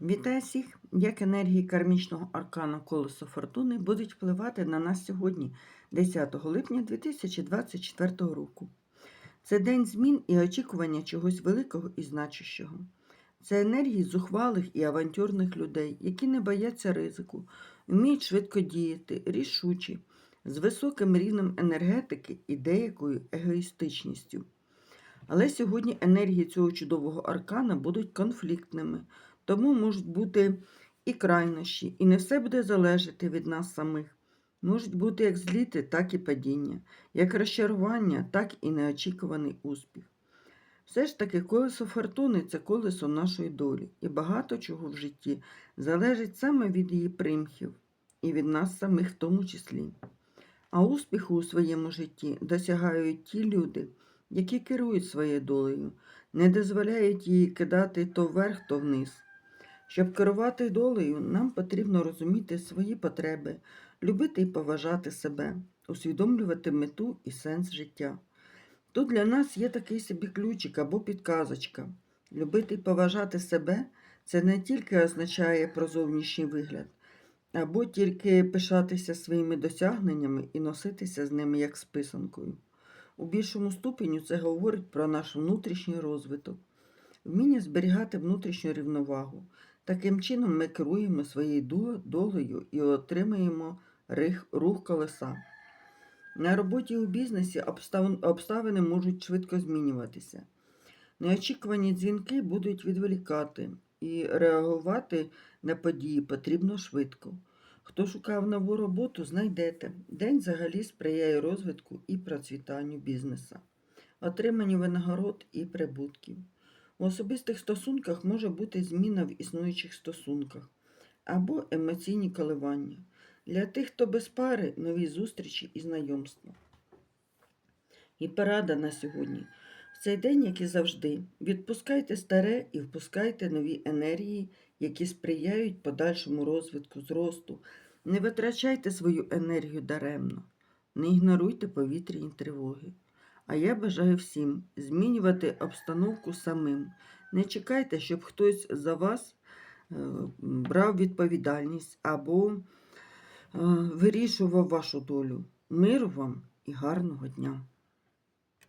Вітаю всіх! Як енергії кармічного аркану колесо фортуни будуть впливати на нас сьогодні, 10 липня 2024 року. Це день змін і очікування чогось великого і значущого. Це енергії зухвалих і авантюрних людей, які не бояться ризику, вміють швидко діяти, рішучі, з високим рівнем енергетики і деякою егоїстичністю. Але сьогодні енергії цього чудового аркана будуть конфліктними, тому можуть бути і крайнощі, і не все буде залежати від нас самих. Можуть бути як зліти, так і падіння, як розчарування, так і неочікуваний успіх. Все ж таки, колесо фортуни це колесо нашої долі, і багато чого в житті залежить саме від її примхів і від нас самих в тому числі. А успіху у своєму житті досягають ті люди, які керують своєю долею, не дозволяють її кидати то вверх, то вниз. Щоб керувати долею, нам потрібно розуміти свої потреби, любити і поважати себе, усвідомлювати мету і сенс життя. Тут для нас є такий собі ключик або підказочка. Любити і поважати себе це не тільки означає про зовнішній вигляд, або тільки пишатися своїми досягненнями і носитися з ними як з писанкою. У більшому ступеню це говорить про наш внутрішній розвиток, вміння зберігати внутрішню рівновагу. Таким чином ми керуємо своєю долею і отримуємо рух колеса. На роботі у бізнесі обставини можуть швидко змінюватися. Неочікувані дзвінки будуть відволікати, і реагувати на події потрібно швидко. Хто шукав нову роботу, знайдете. День взагалі сприяє розвитку і процвітанню бізнеса, отриманню винагород і прибутків. У особистих стосунках може бути зміна в існуючих стосунках або емоційні коливання. Для тих, хто без пари, нові зустрічі і знайомства. І порада на сьогодні. Цей день, як і завжди, відпускайте старе і впускайте нові енергії, які сприяють подальшому розвитку, зросту. Не витрачайте свою енергію даремно, не ігноруйте повітряні тривоги. А я бажаю всім змінювати обстановку самим. Не чекайте, щоб хтось за вас е, брав відповідальність або е, вирішував вашу долю. Миру вам і гарного дня!